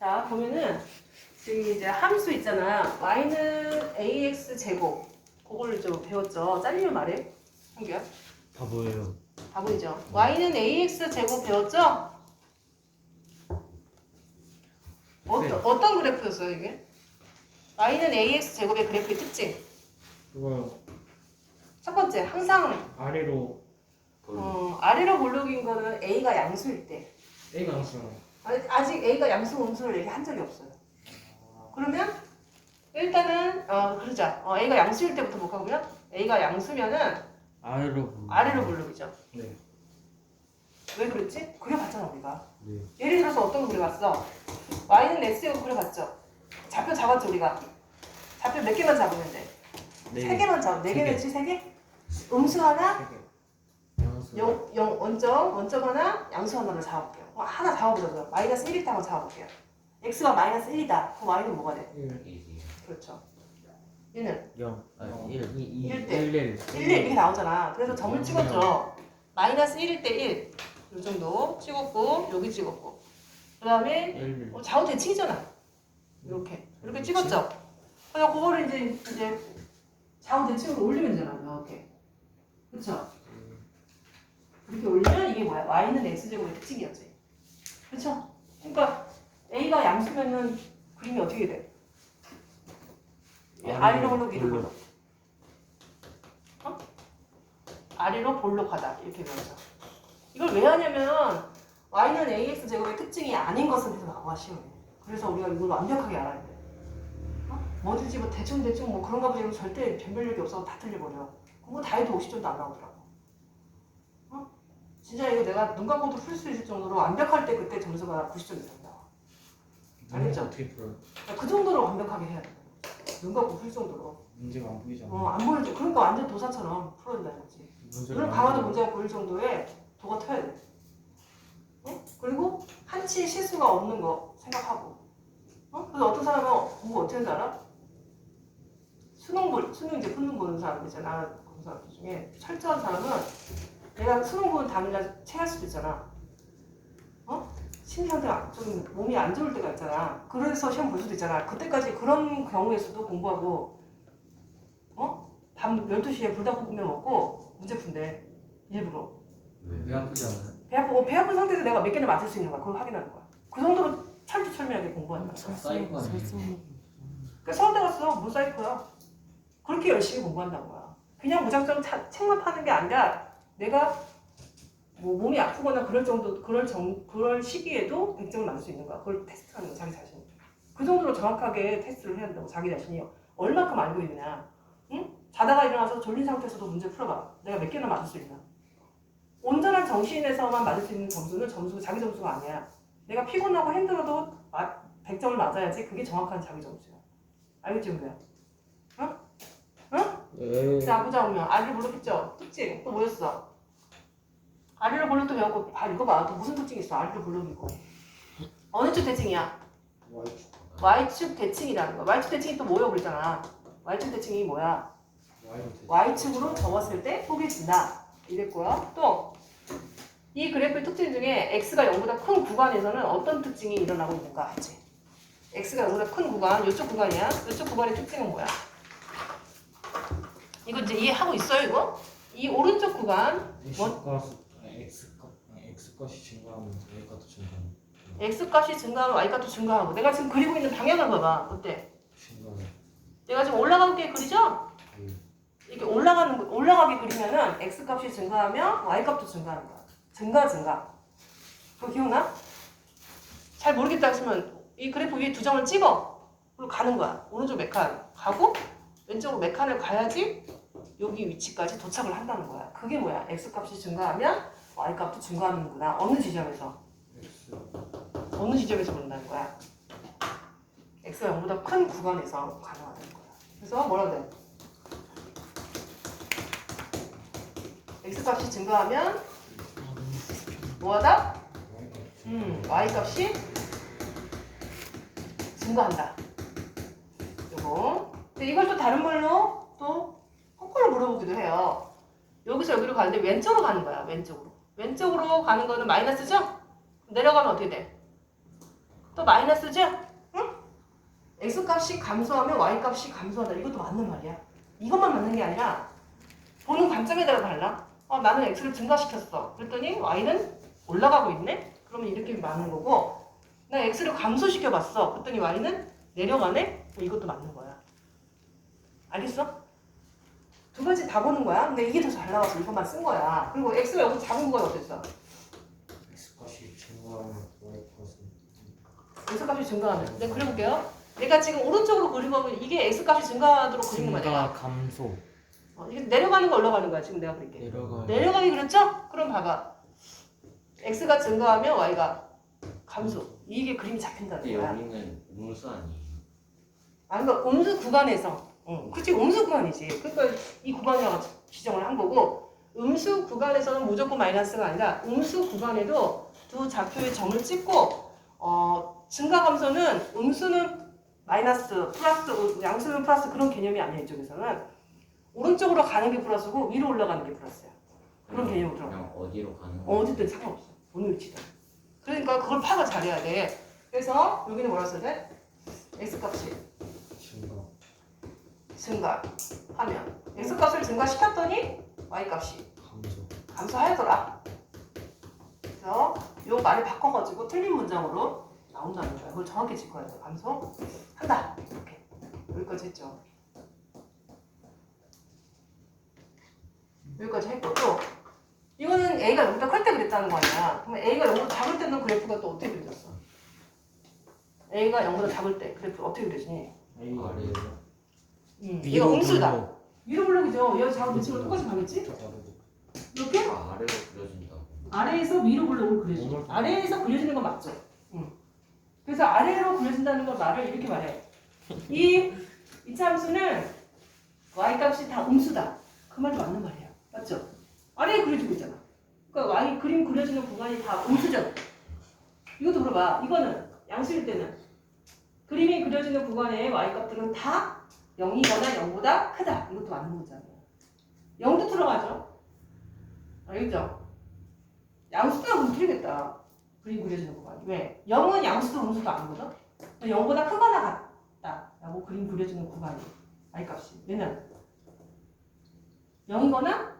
자, 보면은 지금 이제 함수 있잖아. y는 ax 제곱. 그거를 좀 배웠죠. 잘리면 말해. 한규야. 바보예요. 바보이죠. y는 ax 제곱 배웠죠? 어, 네. 어떤 그래프였어요, 이게? y는 ax 제곱의 그래프의 특징. 그거 첫 번째, 항상 아래로 어, 아래로 볼록인 거는 a가 양수일 때. A가 아니, 아직 a가 양수 음수를 얘기한 적이 없어요. 그러면 일단은 어 그러자. 어, a가 양수일 때부터 볼까보면 a가 양수면은 아래로 아래로 볼록이죠. 네. 왜 그랬지? 그려봤잖아 우리가. 네. 예를 들어서 어떤 거 그려봤어? y는 x제곱 그려봤죠. 좌표 잡았죠 우리가. 좌표 몇 개만 잡으면 돼? 네. 세 개만 잡. 네세개 개. 냈지 세 개? 음수 하나. 영, 영 원점, 원점 하나, 양수 하나를 잡아볼게요. 어, 하나 잡아보자고요. 마이너스 1이다 한번 잡아볼게요. x가 마이너스 1이다. 그럼 y는 뭐가 돼? 1, 그렇죠. 얘는 0, 아, 1, 2, 2, 일 1, 때. 1, 1, 1 이렇게 나오잖아. 그래서 점을 음. 찍었죠. 마이너스 1일 때 1. 이 정도 찍었고, 여기 찍었고. 그 다음에 1, 어, 좌우 대칭이잖아. 이렇게. 이렇게 찍었죠. 그래서 그거를 이제, 이제 좌우 대칭으로 올리면 되잖아. 이렇게. 그쵸? 이렇게 올리면 이게 뭐야? y는 x제곱의 특징이었지. 그쵸? 그러니까 a가 양수면은 그림이 어떻게 돼? 아래로 볼록, 위로 볼록. 어? 아래로 볼록하다. 이렇게 배워서. 이걸 왜 하냐면 y는 ax 제곱의 특징이 아닌 것은 계속 나와 시험에. 그래서 우리가 이걸 완벽하게 알아야 돼. 어? 뭐든지 뭐 대충 대충 뭐 그런가 보지 절대 변별력이 없어서 다 틀려버려. 그거 다 해도 50점도 안 나오더라고. 어? 진짜 이거 내가 눈 감고도 풀 수 있을 정도로 완벽할 때 그때 점수가 90점 이상 나와. 알겠죠? 어떻게 풀어요? 그러니까 그 정도로 완벽하게 해야 돼. 눈 감고 풀 정도로. 문제가 안 보이잖아. 어, 안 보이죠. 그러니까 완전 도사처럼 풀어야 된다는 거지. 안 강화도 보여요. 문제가 보일 정도의 도가 터야 돼. 어? 그리고 한치 실수가 없는 거 생각하고. 어? 그래서 어떤 사람은 공부 어떻게 하는지 알아? 수능 볼, 수능 이제 풀는 보는 사람 있잖아. 그런 사람 중에 철저한 사람은 내가 수능 보는 당일날 체할 수도 있잖아. 어? 상태가 좀 몸이 안 좋을 때가 있잖아. 그래서 시험 볼 수도 있잖아. 그때까지 그런 경우에서도 공부하고, 어? 밤 12시에 불닭볶음면 먹고 문제 푼대. 일부러. 왜 아프지 않아요? 배 아프고 배 아픈 상태에서 내가 몇 개나 맞을 수 있는 거야. 그걸 확인하는 거야. 그 정도로 철두철미하게 거야. 사이코 아니에요? 그 서울대 갔어. 뭐 사이코야. 그렇게 열심히 공부한다는 거야. 그냥 무작정 차- 책만 파는 게 아니라 내가 뭐 몸이 아프거나 그럴 정도 그럴 정 그럴 시기에도 100점을 맞을 수 있는 거야. 그걸 테스트하는 거야. 자기 자신. 그 정도로 정확하게 테스트를 해야 된다고 자기 자신이 얼마큼 알고 있느냐. 응? 자다가 일어나서 졸린 상태에서도 문제 풀어봐. 내가 몇 개나 맞을 수 있나. 온전한 정신에서만 맞을 수 있는 점수는 점수 자기 점수가 아니야. 내가 피곤하고 힘들어도 마- 100점을 맞아야지 그게 정확한 자기 점수야. 알겠지, 은구 야? 네. 자, 보자 보면 아리를 볼록했죠? 특징 또 뭐였어? 아리를 볼록도 배웠고 봐 읽어봐. 또 무슨 특징이 있어? 아리를 볼록이고 어느 쪽 대칭이야? Y축 대칭이라는 거. Y축 대칭이 또 뭐예요? 그랬잖아. Y축 대칭이 뭐야? Y축으로 접었을 때 포개진다. 이랬고요. 또 이 그래프의 특징 중에 x가 0보다 큰 구간에서는 어떤 특징이 일어나고 있는가 했지. x가 0보다 큰 구간, 이쪽 구간이야. 이쪽 구간의 특징은 뭐야? 이거 이제 이해하고 있어요, 이거? 이 오른쪽 구간, 뭐? X 값 X 값이 증가하면 Y 값도 증가하면 x 값이 증가하면 y 값도 증가하고. 내가 지금 그리고 있는 방향을 봐봐. 어때? 증가해. 내가 지금 올라가게 그리죠? 이렇게 올라가는 거- 올라가게 그리면은 x 값이 증가하면 y 값도 증가하는 거야. 증가 증가. 그거 기억나? 잘 모르겠다 하시면 이 그래프 위에 두 점을 찍어. 그리고 가는 거야. 오른쪽 메칸 가고 왼쪽으로 메칸을 가야지 여기 위치까지 도착을 한다는 거야. 그게 뭐야? x 값이 증가하면 y 값도 증가하는구나. 어느 지점에서? 어느 지점에서 본다는 거야? x가 0보다 큰 구간에서 가능하다는 거야. 그래서 뭐라 그래? x 값이 증가하면 뭐하다? 음, y 값이 증가한다. 요거. 근데 이걸 또 다른 말로 또 거꾸로 물어보기도 해요. 여기서 여기로 가는데 왼쪽으로 가는 거야. 왼쪽으로. 왼쪽으로 가는 거는 마이너스죠? 내려가면 어떻게 돼? 또 마이너스죠? 응? x 값이 감소하면 y 값이 감소한다. 이것도 맞는 말이야. 이것만 맞는 게 아니라 보는 관점에 따라 달라. 어, 나는 x를 증가시켰어. 그랬더니 y는 올라가고 있네? 그러면 이렇게 맞는 거고 나 x를 감소시켜봤어. 그랬더니 y는 내려가네? 뭐 이것도 맞는 거야. 알겠어? 두 가지 다 보는 거야. 근데 이게 더 잘 나와서 이것만 쓴 거야. 그리고 x가 여기서 작은 거가 어땠어? x값이 증가하면 y 값은 x 값이 증가하면. 내가 그려볼게요. 내가 지금 오른쪽으로 그리면 이게 x 값이 증가하도록 그리는 거야. 내가. 증가 감소 어, 이게 내려가는 거 올라가는 거야. 지금 내가 그릴게. 내려가 내려가기 그랬죠? 그럼 봐봐. x가 증가하면 y가 감소. 이게 그림이 잡힌다는 근데 거야. 여기는 음수 아니에요. 아, 그러니까 음수 구간에서. 응, 그치, 음수 구간이지. 그러니까 이 구간이라고 지정을 한 거고, 음수 구간에서는 무조건 마이너스가 아니라, 음수 구간에도 두 좌표의 점을 찍고, 어, 증가 감소는 음수는 마이너스, 플러스, 양수는 플러스 그런 개념이 아니야, 이쪽에서는. 오른쪽으로 가는 게 플러스고, 위로 올라가는 게 플러스야. 그런 개념으로 들어가. 그냥 어디로 가는 어, 거? 어쨌든 상관없어. 어느 위치든. 그러니까 그걸 파악을 잘해야 돼. 그래서 여기는 뭐라 써야 돼? x값이 증가 증가하면 x값을 증가시켰더니 y값이 감소 감소하더라. 그래서 요 말을 바꿔가지고 틀린 문장으로 나온다는 거야. 그걸 정확히 짚어야 돼. 감소한다. 이렇게 여기까지 했죠. 여기까지 했고 또 이거는 a가 여기다 클 때 그랬다는 거 아니야. 그럼 a가 0보다 작을 때는 그래프가 또 어떻게 그려졌어? a가 0보다 작을 때 그래프 어떻게 그려지니? A가 아래로. 음, 위로 이거 음수다. 불러. 위로 블록이죠. 얘 작은 위치로 똑같이 가겠지? 이렇게 아, 아래로 그려진다고. 아래에서 위로 그려지. 오늘- 아래에서 그려지는 건 맞죠? 응. 그래서 아래로 그려진다는 걸 말을 이렇게 말해. 이 이차함수는 y 값이 다 음수다. 그 말도 맞는 말이야. 맞죠? 아래에 그려지고 있잖아. 그러니까 y 그림 그려지는 구간이 다 음수죠. 이것도 물어봐. 이거는 양수일 때는 그림이 그려지는 구간의 y 값들은 다 0이거나 0보다 크다. 이것도 맞는 거잖아요. 0도 들어가죠. 알겠죠? 양수가 그럼 틀리겠다. 그림 그려지는 구간이. 왜? 0은 양수도 음수도 아니거든? 0보다 크거나 같다. 라고 그림 그려지는 구간이. i 값이. 얘는 0이거나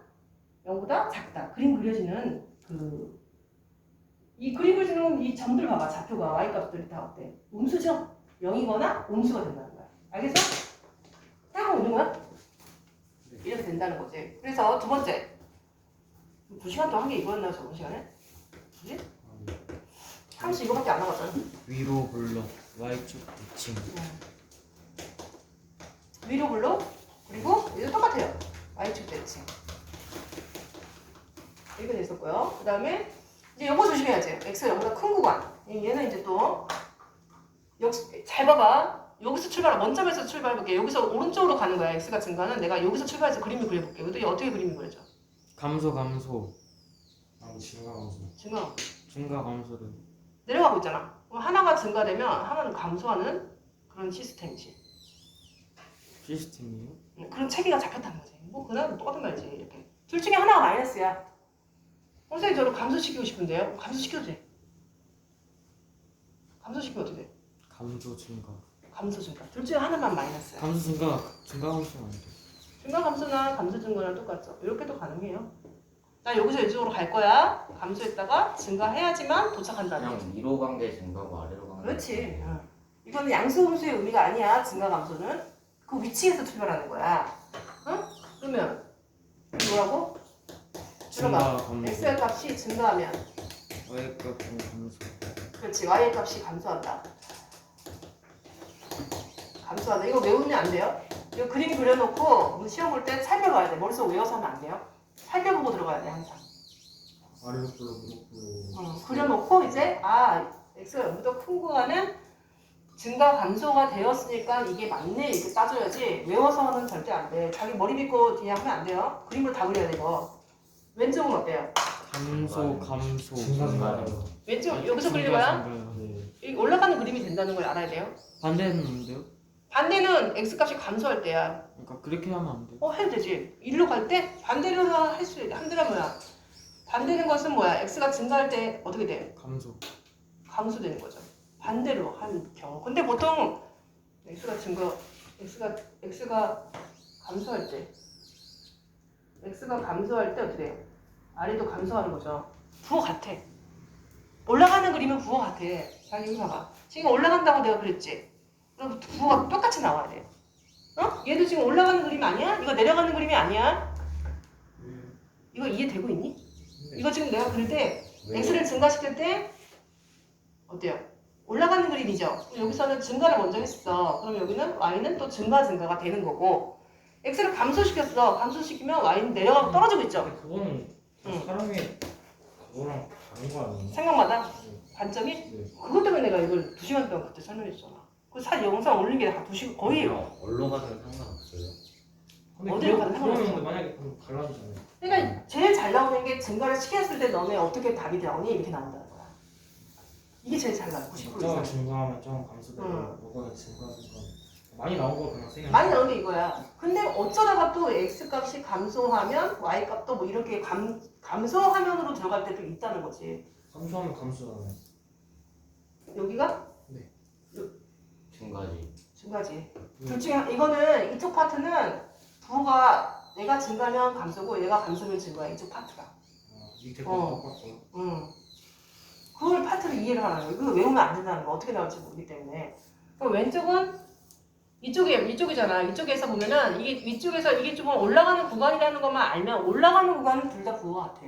0보다 작다. 그림 그려지는 그, 이 그림 그려지는 이 점들 봐봐. 좌표가 y 값들이 다 어때? 음수죠? 0이거나 음수가 된다는 거야. 알겠어? 생각하고 있는 거야? 이래서 된다는 거지. 그래서 두 번째. 두 시간 동안 한 게 이거였나 저번 시간에? 그지? 함수 이거밖에 안 나갔잖아. 위로 불러 Y축 대칭 위로 불러 그리고 얘도 똑같아요. y축 대칭. 이거 됐었고요. 그 다음에 이제 요거 조심해야지. x가 0보다 큰 구간. 이- 얘는 이제 또 역시 잘 봐봐. 여기서 출발, 원점에서 출발해볼게. 여기서 오른쪽으로 가는 거야. x가 증가는 내가 여기서 출발해서 그림을 그려볼게. 근데 어떻게 그림이 그려져? 감소 감소 아니 증가 감소 증가. 증가 감소를 내려가고 있잖아. 그럼 하나가 증가되면 하나는 감소하는 그런 시스템이지. 시스템이에요? 음, 그런 체계가 잡혔다는 거지. 뭐 그날 똑같은 말이지 이렇게. 둘 중에 하나가 마이너스야. 선생님 저를 감소시키고 싶은데요. 감소시켜도 돼. 감소시키면 어떻게 돼? 감소 증가 감소 증가. 둘 중에 하나만 마이너스야. 감소 증가 증가 감소는 안 돼. 증가 감소나 감소 증가랑 똑같죠. 이렇게도 가능해요. 나 여기서 이쪽으로 갈 거야. 감소했다가 증가해야지만 도착한다는 거지. 그냥 위로 간게 증가고 아래로 간 게. 그렇지. 어. 이거는 양수 음수의 의미가 아니야. 증가 감소는 그 위치에서 출발하는 거야. 응? 그러면 뭐라고? 들어봐. 증가 감소 x의 값이 증가하면 Y값 감소 그렇지 y의 값이 감소한다. 감소한다. 이거 외우면 안 돼요. 이거 그림 그려놓고 뭐 시험 볼 때 살펴봐야 돼. 머릿속 외워서 하면 안 돼요. 살펴보고 들어가야 돼 항상. 아래로 불러 불러 어, 그려놓고 이제 아 x가 0보다 큰 구간은 증가 감소가 되었으니까 이게 맞네 이렇게 따져야지 외워서는 절대 안 돼. 자기 머리 믿고 그냥 하면 안 돼요. 그림을 다 그려야 돼 이거. 왼쪽은 어때요? 감소 감소 증가 증가요 왼쪽 여기서 증가, 그리는 거야? 네 이 올라가는 그림이 된다는 걸 알아야 돼요. 반대는 안 돼요? 반대는 x값이 감소할 때야. 그러니까 그렇게 하면 안 돼요 어 해도 되지. 일로 갈 때 반대로 할수 있. 한대라 뭐야? 반대는 것은 뭐야? x가 증가할 때 어떻게 돼? 감소 감소되는 거죠. 반대로 한 경우. 근데 보통 x가 증거 x가 x가 감소할 때 x가 감소할 때 어떻게 돼요? 아래도 감소하는 거죠. 부호 같아. 올라가는 그림은 부호 같아. 자 여기 봐봐. 지금 올라간다고 내가 그랬지. 그럼 부호가 똑같이 나와야 돼. 어? 얘도 지금 올라가는 그림 아니야? 이거 내려가는 그림이 아니야? 이거 이해되고 있니? 이거 지금 내가 그릴 때 x를 증가시킬 때 어때요? 올라가는 그림이죠. 여기서는 증가를 먼저 했어. 그럼 여기는 y는 또 증가 증가가 되는 거고 x를 감소시켰어. 감소시키면 y는 내려가고 떨어지고 있죠. 그거는 응. 사람이 그거랑 다른 거 아니에요? 생각마다 네. 관점이 네. 그것 때문에 내가 이걸 두 시간 동안 그때 설명했잖아. 그사 영상 올린 게다두 시간 거의 얼로 가도 상관없어요. 근데 어디로 가든 그거는 상관없어. 근데 만약에 그럼 달라지잖아요. 그러니까 제일 잘 나오는 게 증가를 시켰을 때 너네 어떻게 답이 나오니 이렇게 나온다는 거야. 이게 제일 잘 나와. 90% 저건 이상. 증가하면 저건 감소되고 응. 뭐가 증가하니까 많이 나온 거 그냥 생각. 많이 나오는 게 이거야. 근데 어쩌다가 또 x 값이 감소하면 y 값도 뭐 이렇게 감 감소 화면으로 들어갈 때도 있다는 거지. 감소하면 감소잖아요. 여기가 증가지. 증가지. 음. 둘 중에 한- 이거는 이쪽 파트는 부가 얘가 증가면 감소고 얘가 감소면 증가야 이쪽 파트가. 아, 밑에 어. 거 똑같고. 음. 그걸 파트를 이해를 하는 거예요. 그거 외우면 안 된다는 거 어떻게 나올지 모르기 때문에. 그럼 왼쪽은 이쪽에 이쪽이잖아. 이쪽에서 보면은 이게 위쪽에서 이게 조금 올라가는 구간이라는 것만 알면 올라가는 구간은 둘다 그거 같아.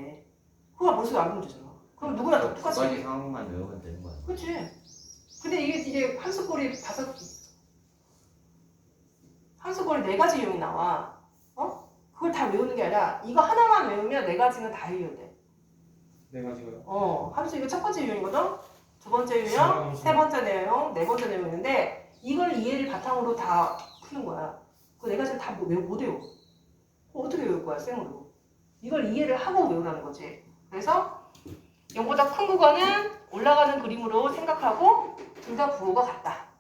그거 벌써 알면 되잖아. 그럼 누구나 다두 가지 똑같이. 상황만 외우면 되는 거야. 그렇지. 근데 이게 이게 함수꼴이 다섯 함수꼴이 네 가지 유형이 나와. 어? 그걸 다 외우는 게 아니라 이거 하나만 외우면 네 가지는 다 이해돼. 네 가지고요. 어, 함수 이거 첫 번째 유형이거든. 두 번째 유형. 세 번째 내용, 네 번째 내용인데 이걸 이해를 바탕으로 다 푸는 거야. 그 네 가지를 다못 외워. 못 외워. 그거 어떻게 외울 거야, 생으로? 이걸 이해를 하고 외우라는 거지. 그래서 0보다 큰 구간은 올라가는 그림으로 생각하고 둘 다 부호가 같다.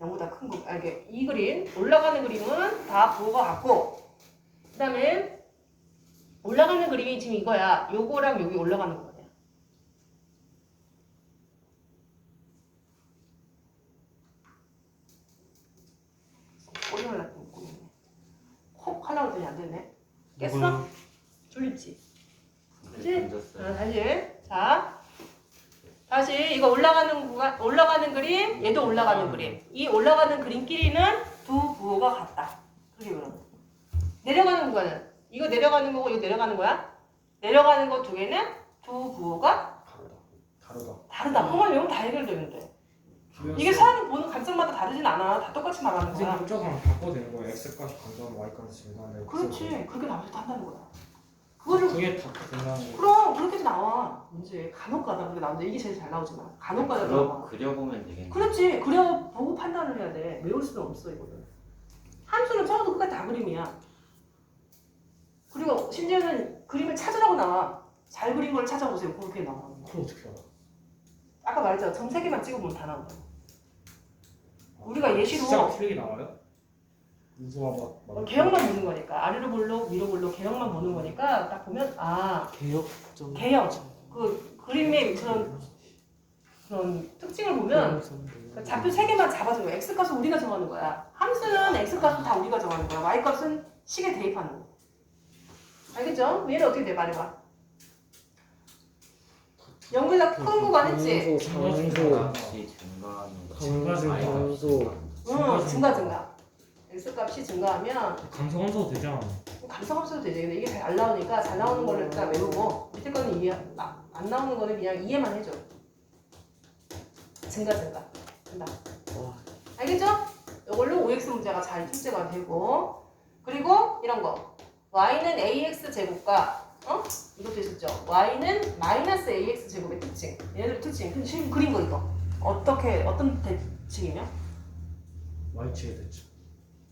0보다 큰 구간, 아, 이게 이 그림, 올라가는 그림은 다 부호가 같고 그 다음에 올라가는 그림이 지금 이거야. 요거랑 여기 올라가는 거거든. 콕 하려고 했더니 안 됐네. 깼어? 졸립지? 그치? 네, 던졌어요. 자, 다시. 자. 다시 이거 올라가는 구간, 올라가는 그림, 얘도 올라가는 그림. 이 올라가는 그림끼리는 두 부호가 같다. 그렇게 그러면. 내려가는 구간은 이거 내려가는 거고 이거 내려가는 거야. 내려가는 거 두 개는 두 부호가 다르다. 다르다. 다르다. 그걸 외우면 다 해결되는데. 이게 사람이 보는 관점마다 다르진 않아. 다 똑같이 말하는 거야. 선생님 저거랑 바꿔도 되는 거예요. x 값이 감소하면 y 값이 증가하면 그렇지. 그렇게 나오지도 한다는 거야. 그거를 그게 다 된다는 거. 그럼 그렇게도 나와. 문제 간혹가다 그렇게 나오는데 이게 제일 잘 나오지만 간혹가다 그려, 나와. 그려보면 되겠네. 그렇지. 그려 보고 판단을 해야 돼. 외울 수는 없어 이거는. 함수는 처음부터 끝까지 다 그림이야. 그리고 심지어는 그림을 찾으라고 나와. 잘 그린 걸 찾아보세요. 그렇게 나와. 그걸 어떻게 알아? 아까 말했잖아. 점 세 개만 찍어보면 다 나온다. 우리가 예시로- 진짜 틀리게 나와요? 우수와 막. 어, 막 개형만 보는 거니까 아래로 볼록 위로 볼록 개형만 보는 거니까 딱 보면 아 개혁점 개혁. 그 그림의 그런 그런 특징을 보면 그러니까 좌표 세 개만 잡아주는 거야. x 값은 우리가 정하는 거야. 함수는 x 값은 다 우리가 정하는 거야. y 값은 식에 대입하는 거. 알겠죠? 얘는 어떻게 돼? 말해봐. 0보다 큰 구간 했지? 감소 값이 증가하는 거. 감소, Y 값이 감소. 증가하는 응, 증가 증가. X 값이 증가하면 감소 감소 되잖아. 감성함수도 되지. 근데 이게 잘 안 나오니까 잘 나오는 거를 일단 외우고 밑에 거는 이해 아, 안 나오는 거는 그냥 이해만 해줘. 증가 증가. 된다. 와 알겠죠? 이걸로 OX 문제가 잘 출제가 되고 그리고 이런 거 y는 ax 제곱과 어? 이것도 있었죠. y는 마이너스 ax 제곱의 특징. 얘네들 특징. 근데 지금 그린 거 이거 어떻게 어떤 대칭이며? y치에 됐죠.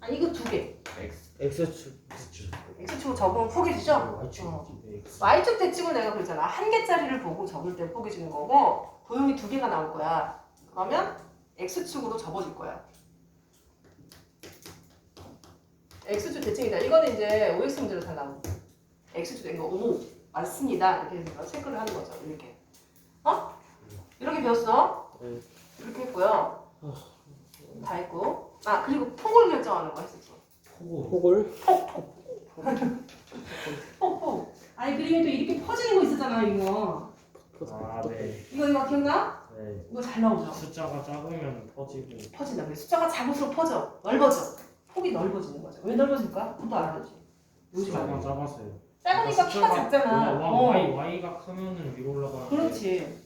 아 이거 두 개. X X축 됐죠. x축 적으면 포개지죠? y치. 어. 네, x. y축 대칭은 내가 그랬잖아. 한 개짜리를 보고 접을 때 포개지는 거고 도형이 두 개가 나올 거야. 그러면 x축으로 접어줄 거야. x축 대칭이다. 이거는 이제 OX 문제로 다 나오는 거야. x축 이거 오 맞습니다. 이렇게 해서 체크를 하는 거죠. 이렇게. 어? 이렇게 배웠어? 네. 그렇게 했고요. 다 했고. 아 그리고 폭을 결정하는 거 했었어. 포고 폭을 폭폭. 아니 그리고 또 이렇게 퍼지는 거 있었잖아 이거. 아 네 이거 이거 기억나? 네. 이거 잘 나오죠. 숫자가 작으면 퍼지고 퍼진다. 그래 숫자가 작을수록 퍼져. 넓어져. 폭이 넓어지는 거죠. 왜 넓어질까? 그것도 알아야지. 요즘 숫자가 알아. 작았어요 작으니까 키가 작잖아. 와, 어. Y, Y가 크면은 위로 올라가는데 그렇지.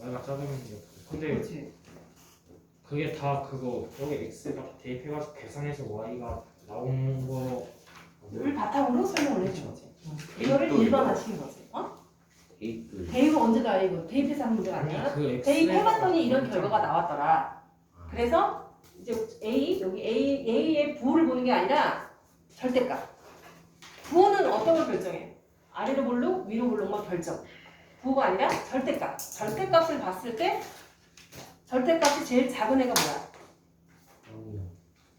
Y가 작으면 이제 근데 그렇지. 그게 다 그거 여기 X가 대입해가지고 계산해서 Y가 나오는 거를 바탕으로 설명을 해준 거지. 이거를 또 일반화시킨 거지. 어? 데이트 대입은 언제가 이거 대입해서 한 문제가 아니야. 그 X 대입해봤더니 이런 결과가 나왔더라. 그래서 이제 A 여기 A A의 부호를 보는 게 아니라 절대값. 부호는 어떤 걸 결정해? 아래로 볼록, 위로 볼록만 결정. 부호가 아니라 절대값. 절대값을 봤을 때 절대값이 제일 작은 애가 뭐야?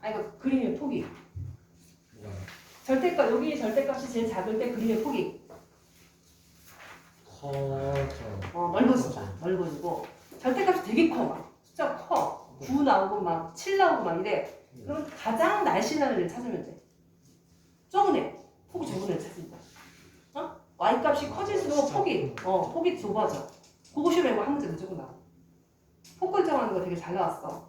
아 이거 그림의 폭이. 절대값 여기 절대값이 제일 작을 때 그림의 폭이 커져 어, 넓어진다. 넓어지고 절대값이 되게 커. 막. 숫자 커. 9 나오고 막 7 나오고 막 이래. 그럼 가장 날씬한 애를 찾으면 돼. 적은 애. 폭이 적은 애를 찾는다. 어? Y 값이 커질수록 폭이 어 폭이 좁아져. 그거 싫어하고 한 문제 무조건 나와. 폭 결정하는 거 되게 잘 나왔어.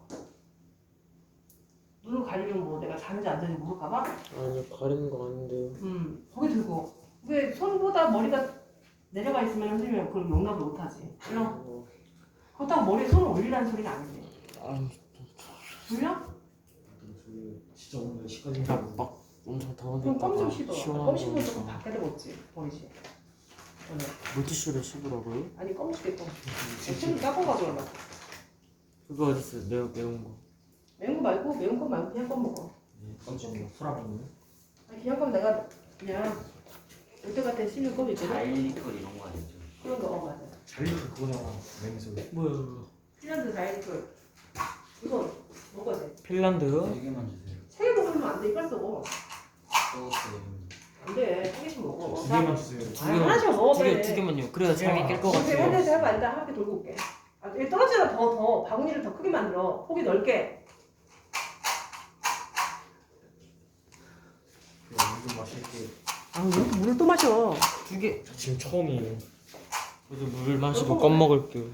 눈을 가리면 뭐 내가 자는지 안 자는지 모를까봐? 아니 가리는 거 아닌데요. 음, 거기 들고 왜 손보다 머리가 내려가 있으면 흔들면 그럼 용납을 못하지. 어, 그렇다고 머리에 손을 올리라는 소리가 아닌데. 아니 졸려? 진짜 오늘 몇 시까지 그냥 막 엄청 그럼 껌좀 씹어. 껌 씹으면 조금 시원하고 밖에다 먹지. 버리지. 오늘. 물티슈를 씹으라고요? 아니 껌 씹게 껌. 액션을 깎아 가져올라. 그거 어딨어? 매우 매운 거. 매운 거 말고 매운 거 말고 그냥 껌 먹어. 깜짝이야 프라보는 아니 그냥 껌 내가 그냥 이때 같은 씹는 껌 있거든. 다이리컬 이런 거 아니죠? 그런 거 어, 맞아. 잘리그 그거잖아 맹수 뭐야? 핀란드 다이리톨. 이거 먹어야 돼. 핀란드요? 세 개만 주세요 세 개 먹으면 안 돼. 이빨 써. 소스 안 돼. 한 개씩 먹어. 두 개만 주세요 두 아니, 개만- 하나씩 먹어 두 개 빨리. 두 개만요. 그래야 두. 잠이 깰것 오케이, 같아요. 혼자서 해봐. 일단 한 바퀴 돌고 올게. 아, 떨어지면 더, 더, 바구니를 더 크게 만들어. 폭이 넓게. 완전 맛있게 아, 왜 물을 또 마셔? 두 개. 저 지금 처음이에요 저도 물 마시고 껌 먹을게요.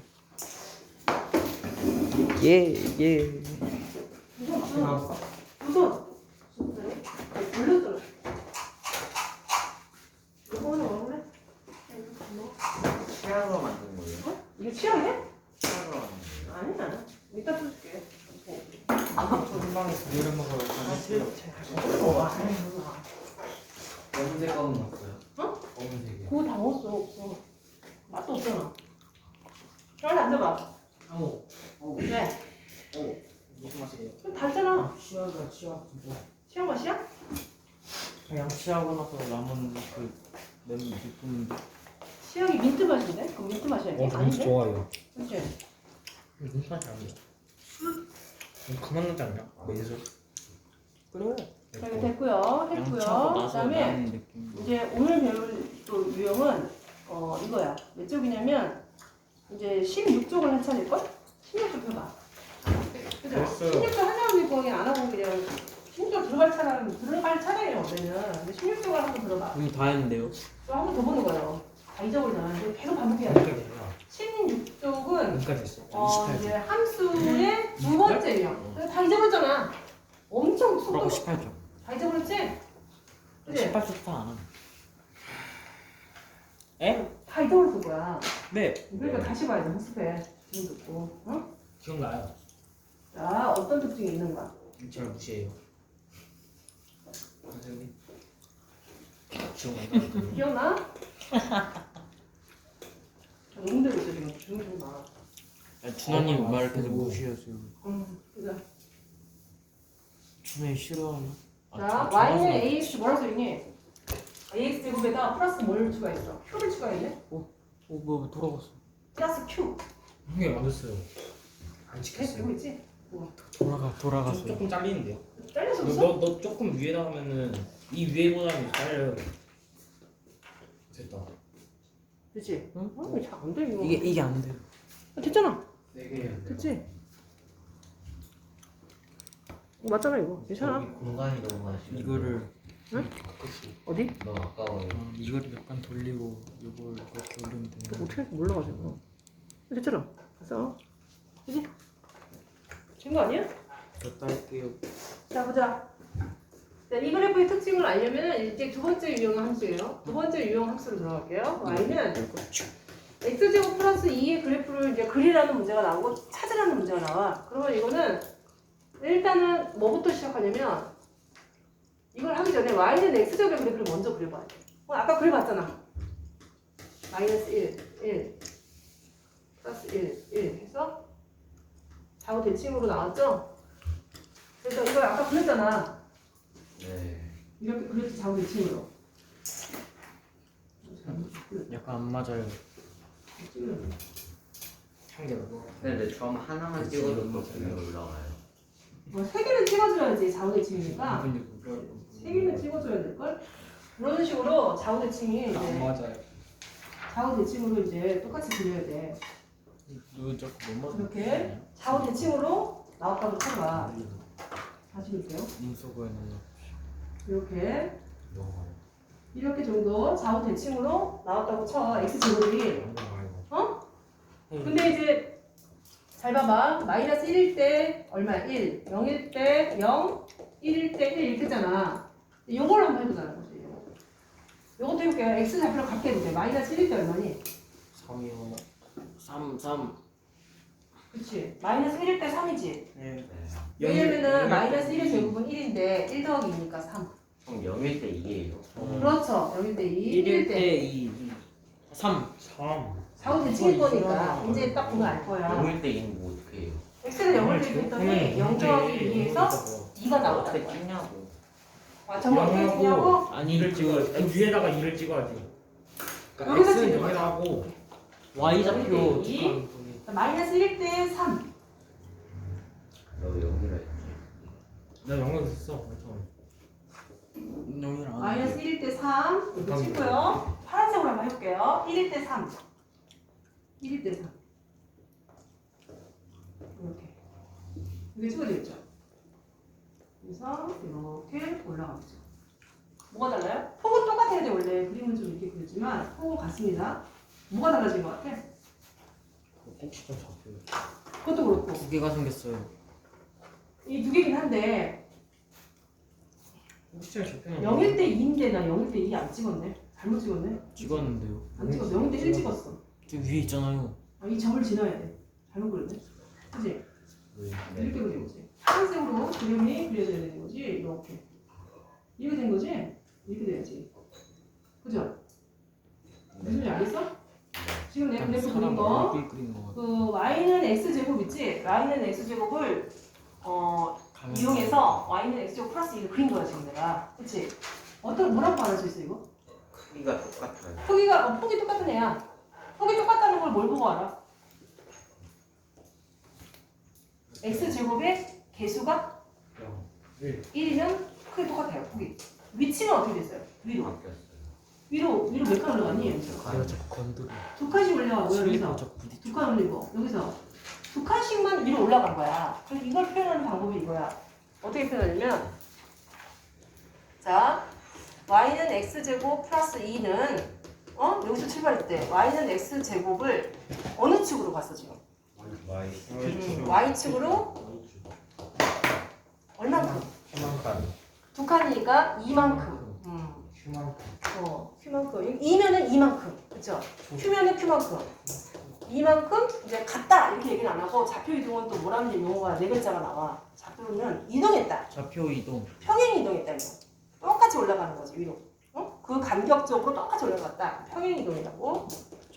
예 예. 무슨, 무슨. 무슨. 무슨. 돌렸잖아. 이거 하나 먹을래? 치아로 만든 거예요? 이게 취향이야? 치아로 만든 거예요? 아니야. 이따 줄게. 아. 어, 아. 검은색? 어? 검은색이요 그거 다 먹었어. 없어. 맛도 없잖아. 빨리 앉아봐. 아우 네. 무슨 맛이에요? 좀 달잖아. 치아가 치아 진짜 취향 맛이야? 양치하고 나서 남은 그 민트 맛인데? 그럼 민트 맛이야? 이게? 아닌데? 좋아해요 그치? 무슨 맛이 아니야 좀 그만 나지 않냐? 매수 그래. 저희 됐고요. 했고요. 양치하고 나서 그다음에 나는 느낌. 이제 오늘 배울 또 유형은 어 이거야. 몇 쪽이냐면 이제 16쪽을 할 차례일걸? 16쪽 해봐. 그죠? 됐어요. 16쪽 하나만 거기 안 하고 그냥 16쪽 들어갈 차례 들어갈 차례예요. 근데 16쪽을 한번 들어봐. 그럼 다 했는데요. 또 한 번 더 보는 거예요. 다 잊어버리잖아. 근데 계속 반복해야 돼. 여기까지 했어 16쪽은 여기까지 했어 어, 28주 이제 함수의 두 번째 유형. 그래서 다 잊어버렸잖아. 엄청 그러고 속도 18점. 다 잊어버렸지? 그치? 18점 다안 하네. 에? 다 잊어버렸을 거야. 네. 그러니까 다시 봐야 돼. 학습해. 지금 듣고. 응? 기억나요? 자, 어떤 특징이 있는가? 잘 무시해요 선생님 기억나요? 기억나? 너무 힘들고 있어, 지금. 조용히 좀 봐. 준하님 어, 말을 계속 어. 무시하세요. 응, 그래. 준하이 싫어하나? 아, 자, 저- y는 ax 뭐라 써있니? ax 제곱에다 플러스 뭘 추가했어? q를 추가했네? 어, 뭐 돌아갔어. 플러스 q. 형이 만졌어요 안 시켰어요 되고 있지? 돌아가 좀, 돌아갔어요. 조금 잘리는데요? 잘려서 너, 없어? 너, 너 조금 위에다 하면은 이 위에보다는 잘려요 됐다 그치? 응? 어, 잘안 돼, 이거. 이게 이게 안 돼요. 아, 됐잖아. 네개 됐지? 맞잖아 이거. 괜찮아. 여기 공간이 너무 많으시네. 이거를 응? 어디? 너무 아까워요. 어, 이거를 약간 돌리고 이걸 이렇게 올리면 되는 또 거. 어떻게 할지 몰라가지고. 됐잖아. 됐어. 그지? 된거 아니야? 저 딸게요. 자 보자. 자, 이 그래프의 특징을 알려면 이제 두 번째 유형 함수예요. 두 번째 유형 함수로 들어갈게요. y는 x제곱 플러스 2의 그래프를 이제 그리라는 문제가 나오고 찾으라는 문제가 나와. 그러면 이거는 일단은 뭐부터 시작하냐면 이걸 하기 전에 y는 x제곱의 그래프를 먼저 그려봐야 돼. 어, 아까 그려봤잖아. 마이너스 1, 1, 플러스 1, 1 해서 좌우 대칭으로 나왔죠? 그래서 이걸 아까 그렸잖아. 네. 이렇게 그렸지 좌우 대칭으로. 약간 안 맞아요. 한 개로. 근데 점 하나만 찍어도 또 그게 올라가요. 뭐세 개는 찍어줘야지 좌우 대칭이니까. 근데 그거 세 개는 찍어줘야 될걸? 그런 식으로 좌우 대칭이 안 이제 맞아요. 좌우 대칭으로 이제 똑같이 그려야 돼. 너 자꾸 뭐 맞아? 이렇게 좌우 대칭으로 나왔다고 쳐봐. 다시 볼게요. 넣어. 이렇게 이렇게 정도 좌우 대칭으로 나왔다고 쳐. x 제곱이. 근데 이제 잘 봐봐. 마이너스 1일 때 얼마? 1. 0일 때 0. 1일 때 1 이렇게 했잖아. 요걸 한번. 요거. 요것도 해볼게요. x 좌표를 갖게 해도 돼. 마이너스 1일 때 얼마니? 3이요. 3 3. 그치. 마이너스 1일 때 3이지. 네. 왜냐면은 마이너스 1의 제곱은 1인데 1 더하기 2니까 3. 형 0일 때 2예요. 그렇죠. 0일 때 2. 1일 1일 때때 2. 3. 3. 대칭일 어, 거니까. 이제 딱 보면 알 거야. 0일 때 2는 뭐 어떻게 해요? x를 0을 대입했더니 0 더하기 2에서 2가 어떻게 나왔다는 거야. 찍냐고. 아, 정말 어떻게 찍냐고? 아니 이를 찍어. 그그 위에다가 이를 찍어야지. 여기다 X는 찍는 거야. 여기다 하고 Y 좌표 이. 특한 거기. 마이너스 1일 때 3. 너 0이라 했지. 나 영어 했어. 처음. 영이랑 안 마이너스 1일 때 3. 이렇게 잠깐만요. 찍고요. 파란색으로 한번 해볼게요. 1일 때 3. 1일 때 3. 이렇게. 이게 찍어져 있죠? 그래서 이렇게 올라가죠. 뭐가 달라요? 폭은 똑같아야 돼, 원래. 그림은 좀 이렇게 그렸지만, 폭은 같습니다. 뭐가 달라진 것 같아? 꼭지 좀 잡혀요. 그것도 그렇고. 두 개가 생겼어요. 이 두 개긴 한데, 꼭지 좀 잡혀요. 0일 때 2인데 나 0일 때 2 안 찍었네. 잘못 찍었네. 찍었는데요. 안 찍었어. 0일 때 1 찍었어. 저 위에 있잖아요. 아, 이 점을 지나야 돼. 잘못 그렸네. 그지? 이렇게 그린 거지. 파란색으로 그림이 그려져야 되는 거지. 이렇게. 이렇게 된 거지? 이렇게 돼야지. 그죠? 무슨 말 알겠어? 지금 내가 그래프 그린 거. 얼굴 그린 거. 그 y는 x 제곱 있지? y는 x 제곱을 어 가면 이용해서 y는 x 제곱 플러스 2를 그린 거야 지금 내가. 그치? 어떤 뭐라고 말할 수 있어 이거? 크기가 똑같아요. 폭이가 어, 폭이 똑같은 애야. 폭이 똑같다는 걸 뭘 보고 알아? x 제곱의 개수가 1. 1이면 크게 똑같아요. 폭이. 위치는 어떻게 됐어요? 위로. 위로 위로 몇 칸 올라갔니? 내가 자꾸 건드려. 두 칸씩 올라가고요. 슬리퍼 여기서. 두 칸 올리고 여기서 두 칸씩만 위로 올라간 거야. 그래서 이걸 표현하는 방법이 이거야. 어떻게 표현하냐면 자 y는 x 제곱 플러스 2는 어 여기서 출발했대. y는 x 제곱을 어느 축으로 갔어 지금? Y. 음, y축으로 얼만큼? 휴만칸. 두 칸이니까 2만큼. 음. 휴만칸. 어, 큐만큼. 2면은 2만큼. 그쵸? 큐면은 큐만큼. 2만큼 이제 갔다 이렇게 얘기는 안 하고 좌표 이동은 또 뭐라는 용어가 네 글자가 나와. 좌표는 이동했다. 좌표 이동. 평행 이동했다 이거. 똑같이 올라가는 거지 위로. 어? 그 간격적으로 똑같이 올라갔다. 평행 이동이라고.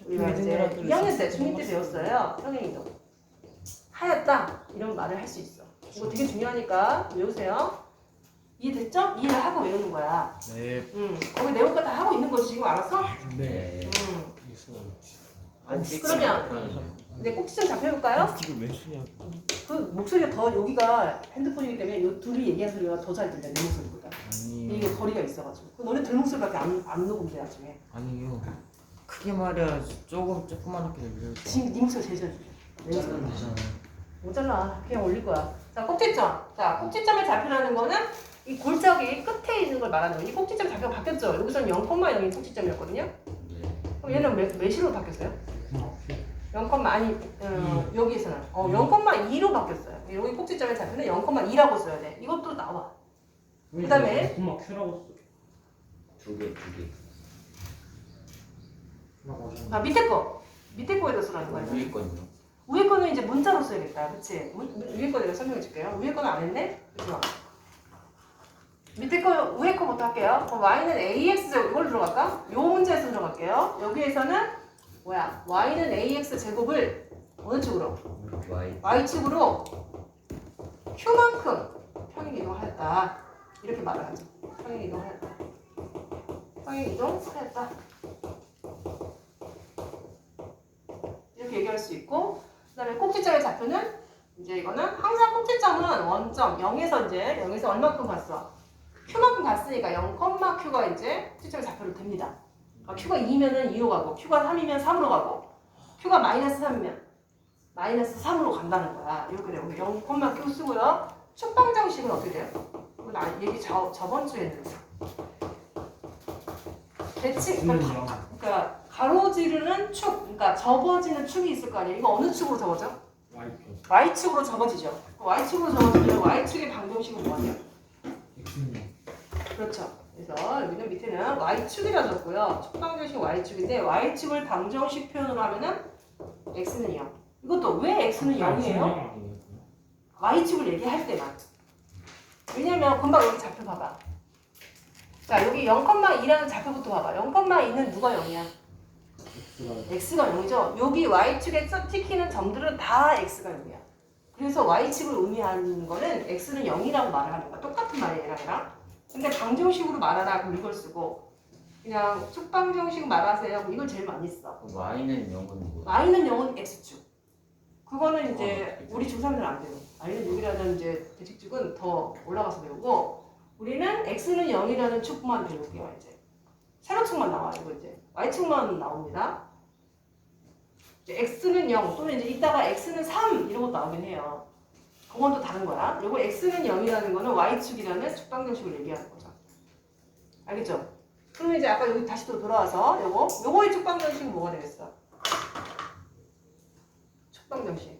우리가 이제 2학년 때 중2 때 배웠어요. 평행 이동. 하였다 이런 말을 할 수 있어. 이거 되게 중요하니까 외우세요. 이해됐죠? 이해를 하고 외우는 거야. 네. 음, 거기 내용 거다 하고 있는 거지 지금 알았어? 네. 네. 음. 안 그러면 이제 꼭지 좀 잡혀볼까요? 이걸 왜 쓰냐고. 그 목소리가 더 여기가 핸드폰이기 때문에 요 둘이 얘기하는 소리가 더 잘 들려 내 목소리보다 아니. 이게 거리가 있어가지고 그 너네 들 목소리밖에 안, 안 녹음돼 나중에 아니요. 크게 말해야지 조금 조그만하게 들려요. 지금 네 목소리 제일 잘 들려 내 목소리 되잖아요. 못 잘라 그냥 올릴 거야 자, 꼭지점. 자, 꼭지점의 좌표라는 거는 이 골짜기 끝에 있는 걸 말하는 거예요. 이 꼭지점 좌표가 바뀌었죠. 여기서는 0,0이 꼭지점이었거든요. 네. 그럼 얘는 몇, 몇으로 바뀌었어요? 그만 0, 아니, 어, 여기서는 어, 0,2로 바뀌었어요. 여기 꼭지점의 좌표는 0,2라고 써야 돼. 이것도 나와. 그다음에? 그만 큐라고 써두 개, 두 개. 자, 밑에 거. 밑에 거에다 쓰라는 거예요. 위에 건요? 위에 거는 이제 문자로 써야겠다. 그치? 문- 위에 거 내가 설명해 줄게요. 위에 거는 안 했네? 그죠? 밑에 거, 위에 거부터 할게요. 그럼 y는 ax 제곱, 이걸 들어갈까? 요 문제에서 들어갈게요. 여기에서는, 뭐야? y는 ax 제곱을 어느 쪽으로? Y. y축으로 q만큼 평행 이동하였다. 이렇게 말을 하죠. 평행 이동하였다. 평행 이동하였다. 이렇게 얘기할 수 있고, 그 다음에 꼭지점의 좌표는 이제 이거는 항상 꼭지점은 원점 0에서 이제 0에서 얼마큼 갔어? q만큼 갔으니까 0,q가 이제 꼭지점의 좌표로 됩니다. 아, q가 2면은 2로 가고, q가 3이면 3으로 가고, q가 마이너스 3이면 마이너스 3으로 간다는 거야. 이렇게 되고 0,q 쓰고요. 축방정식은 어떻게 돼요? 이거 나 얘기 저, 저번 주에 했는데. 대칭, 그러니까, 그러면 가- 그러니까 가로지르는 축, 그러니까 접어지는 축이 있을 거 아니에요. 이거 어느 축으로 접어져? Y표 Y축으로 접어지죠. Y축으로 접어지면 Y축의 방정식은? X는 그렇죠. 그래서 여기는 밑에는 Y축이라 적고요. 축방정식 Y축인데 Y축을 방정식 표현으로 하면은 X는 0. 이것도 왜 X는 0이에요? Y축을 얘기할 때만. 왜냐면 금방 여기 좌표 봐봐. 자, 여기 0,2라는 좌표부터 봐봐. 0,2는 누가 0이야? X가 X가 0이죠? 여기 Y축에 써- 찍히는 점들은 다 X가 0이야. 그래서 Y축을 의미하는 거는 X는 0이라고 말을 하는 거야. 똑같은 말이에요, 얘랑 얘랑. 근데 방정식으로 말하라, 그럼 이걸 쓰고. 그냥 축방정식 말하세요. 이걸 제일 많이 써. Y는 0은 뭐? Y는 0은 X축. 그거는 이제 어, 우리 중3들 안 배워. Y는 6이라는 이제 대칭축은 더 올라가서 배우고 우리는 X는 0이라는 축만 배울게요 이제. 세로축만 나와 이거 이제 Y축만 나옵니다. 이제 X는 0 또는 이제 이따가 X는 3 이런 것도 나오긴 해요. 그건 또 다른 거야. 요거 X는 0이라는 거는 Y축이라는 축방정식을 얘기하는 거죠. 알겠죠? 그러면 이제 아까 여기 다시 또 돌아와서 요거 요거의 축방정식은 뭐가 되겠어? 축방정식.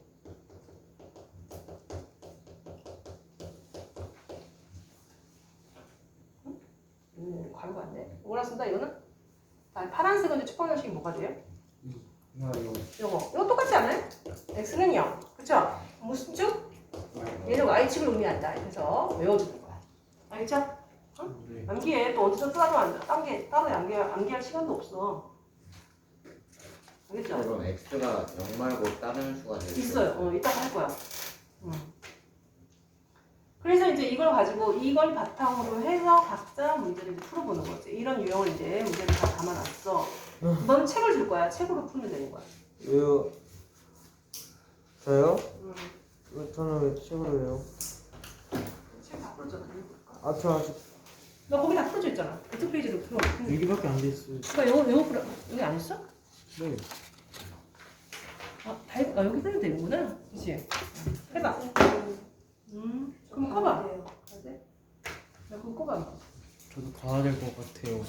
음, 과거 안 돼. 몰랐습니다. 이거는. 자, 파란색은 축방정식이 뭐가 돼요? 이거 이거 요거. 이거 똑같지 않아요? x는 0. 그쵸? 무슨 축? 얘는 y축을 의미한다. 그래서 외워주는 거야. 알겠죠? 네. 암기해. 또 어디서 따로 안, 따로, 따로 암기, 암기할 시간도 없어. 알겠죠? 그럼 X가 0 말고 다른 수가 될 수. 있어요. 어, 이따가 할 거야. 음. 그래서 이제 이걸 가지고 이걸 바탕으로 해서 각자 문제를 이제 풀어보는 거지. 이런 유형을 이제 문제를 다 담아놨어. 넌 책을 줄 거야. 책으로 풀면 되는 거야. 왜요? 저요? 음. 왜 저는 왜 책으로 해요? 책 다 풀어줘. 아, 저 아직 너 거기 다 풀어져 있잖아. 그쪽 페이지로 풀어. 여기밖에 안 돼 있어요. 그러니까 영어 영어 풀어. 여기 안 했어? 네. 아, 다 했, 아 여기 풀면 되는구나. 그렇지. 해봐. 음. 그럼 꺼봐. 네. 나 그거 꺼봐. 저도 가야 될 것 같아요.